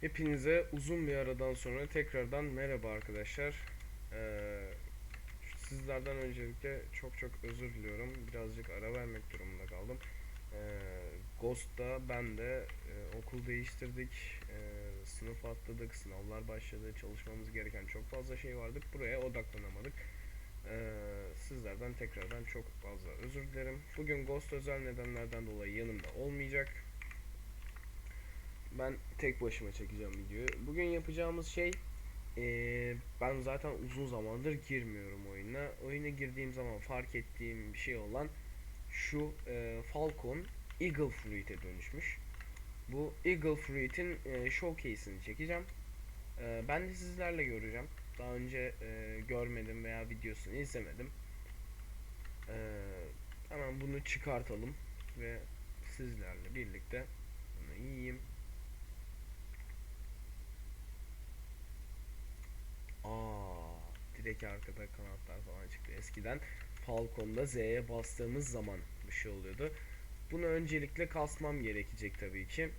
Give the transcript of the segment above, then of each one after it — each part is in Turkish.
Hepinize uzun bir aradan sonra tekrardan merhaba arkadaşlar. Ee, sizlerden öncelikle çok çok özür diliyorum. Birazcık ara vermek durumunda kaldım. Ee, Ghost'ta ben de e, okul değiştirdik, e, sınıf atladık, sınavlar başladı, çalışmamız gereken çok fazla şey vardı. Buraya odaklanamadık. Ee, sizlerden tekrardan çok fazla özür dilerim. Bugün Ghost özel nedenlerden dolayı yanımda olmayacak. Ben tek başıma çekeceğim videoyu. Bugün yapacağımız şey eee, ben zaten uzun zamandır girmiyorum oyuna. Oyuna girdiğim zaman fark ettiğim bir şey olan şu eee, Falcon Eagle Fruit'e dönüşmüş. Bu Eagle Fruit'in eee, showcase'ini çekeceğim. Eee, ben de sizlerle göreceğim. Daha önce eee, görmedim veya videosunu izlemedim. Eee, hemen bunu çıkartalım ve sizlerle birlikte bunu yiyeyim. Direkt arkada kanatlar falan çıktı. Eskiden Falcon'da Z'ye bastığımız zaman bir şey oluyordu. Bunu öncelikle kasmam gerekecek tabii ki.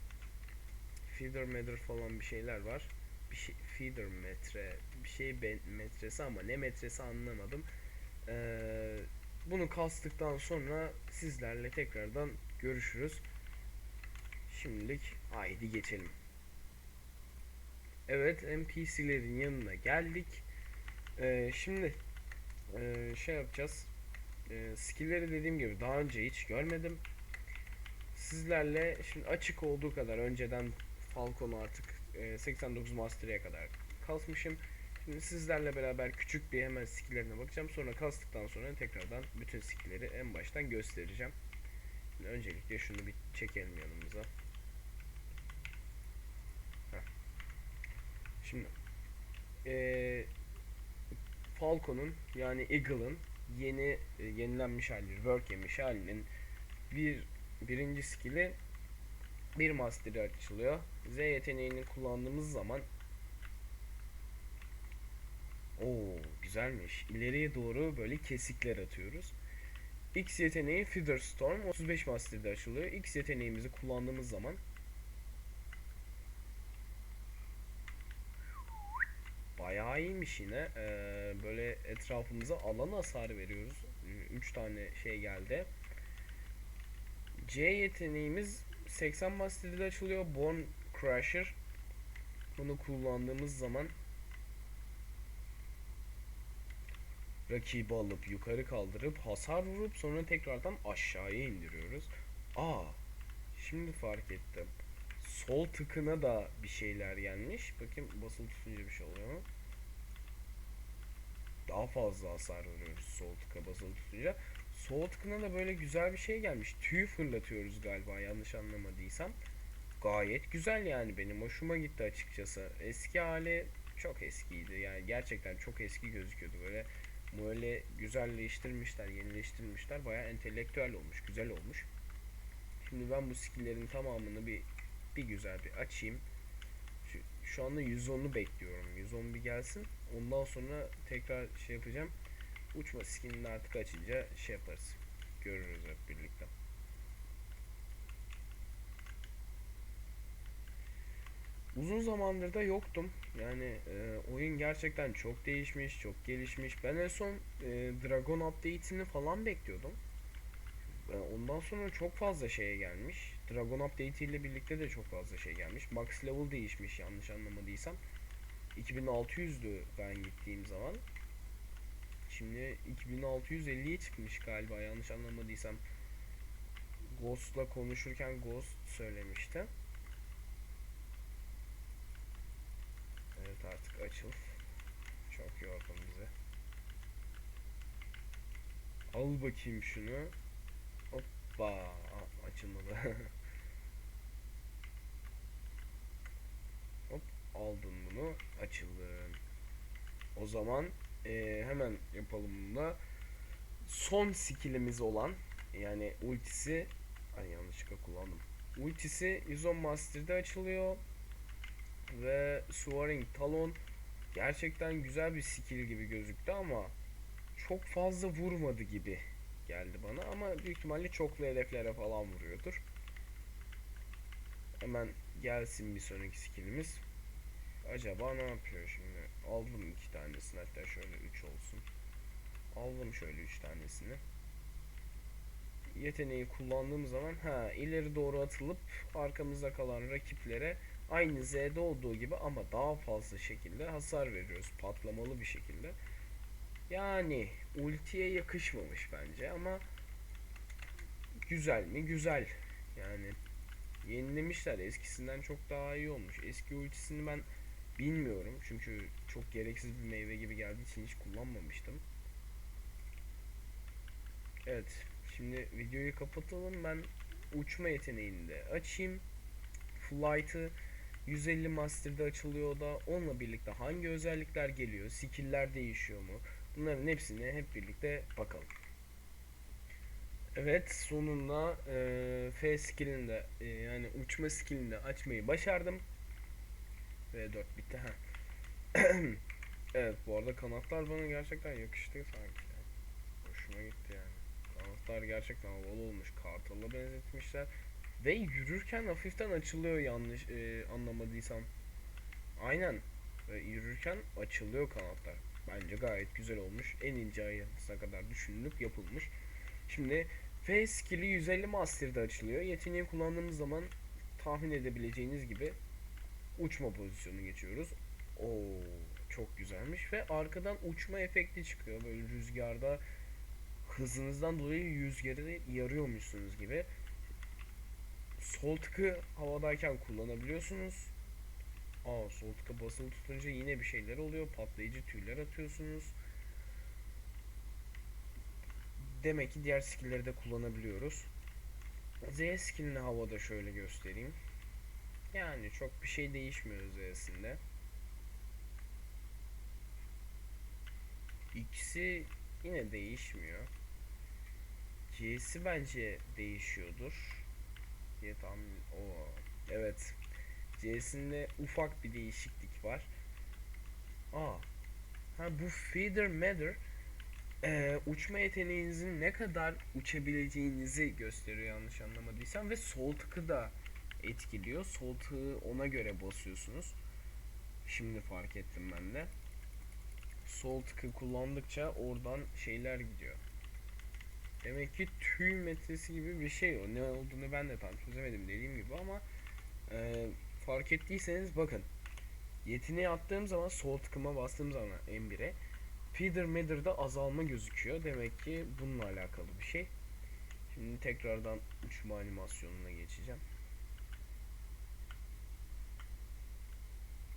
Feeder meter falan bir şeyler var. Bir şey feeder metre, bir şey metresi ama ne metresi anlamadım. Ee, bunu kastıktan sonra sizlerle tekrardan görüşürüz. Şimdilik haydi geçelim. Evet NPC'lerin yanına geldik. Ee, şimdi ee, şey yapacağız. Ee, skill'leri dediğim gibi daha önce hiç görmedim. Sizlerle şimdi açık olduğu kadar önceden Falcon'u artık ee, 89 Master'e kadar kasmışım. Şimdi sizlerle beraber küçük bir hemen skill'lerine bakacağım. Sonra kastıktan sonra tekrardan bütün skill'leri en baştan göstereceğim. Şimdi öncelikle şunu bir çekelim yanımıza. Şimdi eee Falcon'un yani Eagle'ın yeni e, yenilenmiş hali, rework yemiş halinin bir birinci skill'i bir master'i açılıyor. Z yeteneğini kullandığımız zaman Oo güzelmiş. İleriye doğru böyle kesikler atıyoruz. X yeteneği Feather Storm 35 master'da açılıyor. X yeteneğimizi kullandığımız zaman Bayağı iyiymiş yine. Ee, böyle etrafımıza alan hasar veriyoruz. 3 tane şey geldi. C yeteneğimiz 80 master'da açılıyor. Bone Crusher. Bunu kullandığımız zaman rakibi alıp yukarı kaldırıp hasar vurup sonra tekrardan aşağıya indiriyoruz. Aa, şimdi fark ettim. Sol tıkına da bir şeyler gelmiş. Bakayım basılı tutunca bir şey oluyor mu? Daha fazla hasar vuruyoruz sol tıka basılı tutunca. Sol tıkına da böyle güzel bir şey gelmiş. Tüy fırlatıyoruz galiba yanlış anlamadıysam. Gayet güzel yani benim hoşuma gitti açıkçası. Eski hali çok eskiydi. Yani gerçekten çok eski gözüküyordu böyle. Böyle güzelleştirmişler, yenileştirmişler. Bayağı entelektüel olmuş, güzel olmuş. Şimdi ben bu skill'lerin tamamını bir bir güzel bir açayım. Şu, anda 110'u bekliyorum. 110 bir gelsin. Ondan sonra tekrar şey yapacağım. Uçma skinini artık açınca şey yaparız. Görürüz hep birlikte. Uzun zamandır da yoktum. Yani e, oyun gerçekten çok değişmiş, çok gelişmiş. Ben en son e, Dragon update'ini falan bekliyordum. E, Ondan sonra çok fazla şeye gelmiş. Dragon Update ile birlikte de çok fazla şey gelmiş. Max level değişmiş yanlış anlamadıysam. 2600'dü ben gittiğim zaman. Şimdi 2650'ye çıkmış galiba yanlış anlamadıysam. Ghost'la konuşurken Ghost söylemişti. Evet artık açıl. Çok yordun bize. Al bakayım şunu. Hoppa açılmadı. Hop aldın bunu açıldın. O zaman eee, hemen yapalım bunu da. Son skillimiz olan yani ultisi ay yanlışlıkla kullandım. Ultisi 110 Master'da açılıyor ve Soaring Talon gerçekten güzel bir skill gibi gözüktü ama çok fazla vurmadı gibi geldi bana ama büyük ihtimalle çoklu hedeflere falan vuruyordur. Hemen gelsin bir sonraki skillimiz. Acaba ne yapıyor şimdi? Aldım iki tanesini hatta şöyle üç olsun. Aldım şöyle üç tanesini. Yeteneği kullandığım zaman ha ileri doğru atılıp arkamızda kalan rakiplere aynı Z'de olduğu gibi ama daha fazla şekilde hasar veriyoruz. Patlamalı bir şekilde. Yani ultiye yakışmamış bence ama güzel mi? Güzel. Yani yenilemişler. Eskisinden çok daha iyi olmuş. Eski ultisini ben bilmiyorum. Çünkü çok gereksiz bir meyve gibi geldiği için hiç kullanmamıştım. Evet. Şimdi videoyu kapatalım. Ben uçma yeteneğini de açayım. Flight'ı 150 Master'da açılıyor da. Onunla birlikte hangi özellikler geliyor? Skill'ler değişiyor mu? Bunların hepsine hep birlikte bakalım. Evet sonunda e, F skillini de e, yani uçma skillini de açmayı başardım. V4 bitti ha. evet bu arada kanatlar bana gerçekten yakıştı sanki. Hoşuma gitti yani. Kanatlar gerçekten havalı olmuş. Kartal'a benzetmişler. Ve yürürken hafiften açılıyor yanlış e, anlamadıysam. Aynen. Ve yürürken açılıyor kanatlar. Bence gayet güzel olmuş. En ince ayrıntısına kadar düşünülüp yapılmış. Şimdi F skill'i 150 Master'da açılıyor. Yeteneği kullandığımız zaman tahmin edebileceğiniz gibi uçma pozisyonu geçiyoruz. Oo çok güzelmiş ve arkadan uçma efekti çıkıyor. Böyle rüzgarda hızınızdan dolayı rüzgarı yarıyormuşsunuz gibi. Sol tıkı havadayken kullanabiliyorsunuz. Aa sol tıka basılı tutunca yine bir şeyler oluyor. Patlayıcı tüyler atıyorsunuz. Demek ki diğer skill'leri de kullanabiliyoruz. Z skill'ini havada şöyle göstereyim. Yani çok bir şey değişmiyor Z'sinde. X'i yine değişmiyor. C'si bence değişiyordur. Diye tahmin... Oo, evet. C'sinde ufak bir değişiklik var. Aa. Ha bu Feeder Matter e, uçma yeteneğinizin ne kadar uçabileceğinizi gösteriyor yanlış anlamadıysam ve sol tıkı da etkiliyor. Sol tığı ona göre basıyorsunuz. Şimdi fark ettim ben de. Sol tıkı kullandıkça oradan şeyler gidiyor. Demek ki tüy metresi gibi bir şey o. Ne olduğunu ben de tam çözemedim dediğim gibi ama e, fark ettiyseniz bakın. Yeteneği attığım zaman sol tıkıma bastığım zaman M1'e Feeder Matter'da azalma gözüküyor. Demek ki bununla alakalı bir şey. Şimdi tekrardan uçma animasyonuna geçeceğim.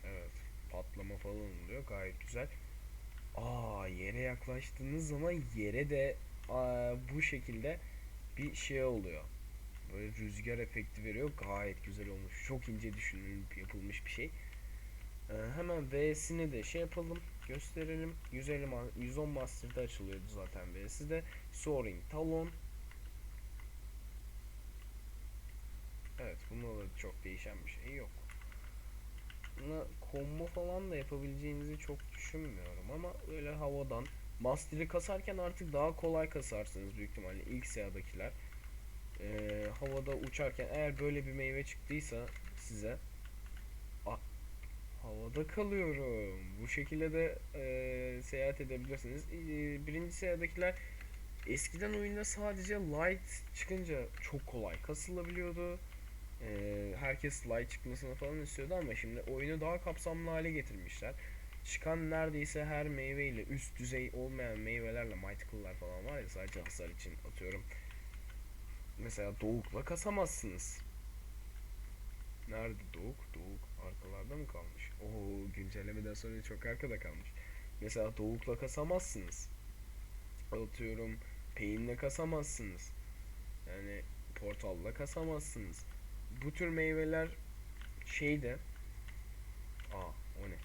Evet. Patlama falan oluyor. Gayet güzel. Aa yere yaklaştığınız zaman yere de aa, bu şekilde bir şey oluyor. Böyle rüzgar efekti veriyor. Gayet güzel olmuş. Çok ince düşünülüp yapılmış bir şey. Ee, hemen V'sini de şey yapalım. Gösterelim. 150 ma 110 Master'da açılıyordu zaten V'si de. Soaring Talon. Evet bunda da çok değişen bir şey yok. Combo falan da yapabileceğinizi çok düşünmüyorum ama öyle havadan Master'ı kasarken artık daha kolay kasarsınız büyük ihtimalle ilk sıradakiler. Ee, havada uçarken eğer böyle bir meyve çıktıysa size havada kalıyorum. Bu şekilde de e, seyahat edebilirsiniz. E, birinci sıradakiler eskiden oyunda sadece light çıkınca çok kolay kasılabiliyordu. E, herkes light çıkmasını falan istiyordu ama şimdi oyunu daha kapsamlı hale getirmişler. Çıkan neredeyse her meyveyle üst düzey olmayan meyvelerle mythical'lar falan var ya sadece hasar için atıyorum. Mesela doğukla kasamazsınız. Nerede doğuk? Doğuk arkalarda mı kalmış? Oo güncellemeden sonra çok arkada kalmış. Mesela doğukla kasamazsınız. Atıyorum peyinle kasamazsınız. Yani portalla kasamazsınız. Bu tür meyveler şeyde Aa o ne?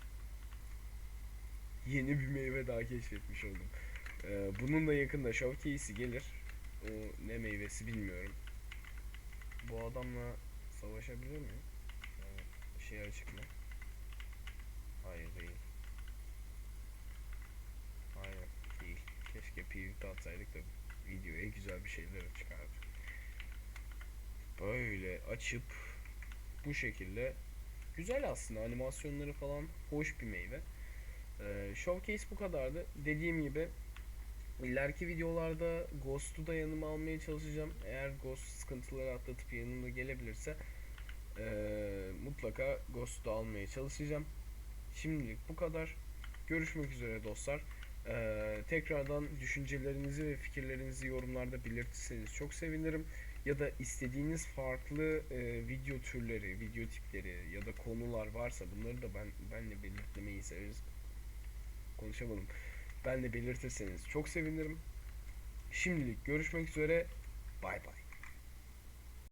Yeni bir meyve daha keşfetmiş oldum. Ee, bunun da yakında showcase'i gelir. O ne meyvesi bilmiyorum. Bu adamla savaşabilir miyim? Evet. Şey açık mı? Hayır değil. Hayır değil. Keşke PvP atsaydık da videoya güzel bir şeyler çıkardı. Böyle açıp bu şekilde. Güzel aslında animasyonları falan hoş bir meyve. Ee, showcase bu kadardı. Dediğim gibi ileriki videolarda Ghost'u da yanıma almaya çalışacağım. Eğer Ghost sıkıntıları atlatıp yanımda gelebilirse ee, mutlaka Ghost'u da almaya çalışacağım. Şimdilik bu kadar. Görüşmek üzere dostlar. Ee, tekrardan düşüncelerinizi ve fikirlerinizi yorumlarda belirtirseniz çok sevinirim. Ya da istediğiniz farklı e, video türleri, video tipleri ya da konular varsa bunları da ben benle belirtmeyi severiz. Konuşamadım. Benle belirtirseniz çok sevinirim. Şimdilik görüşmek üzere. Bay bay.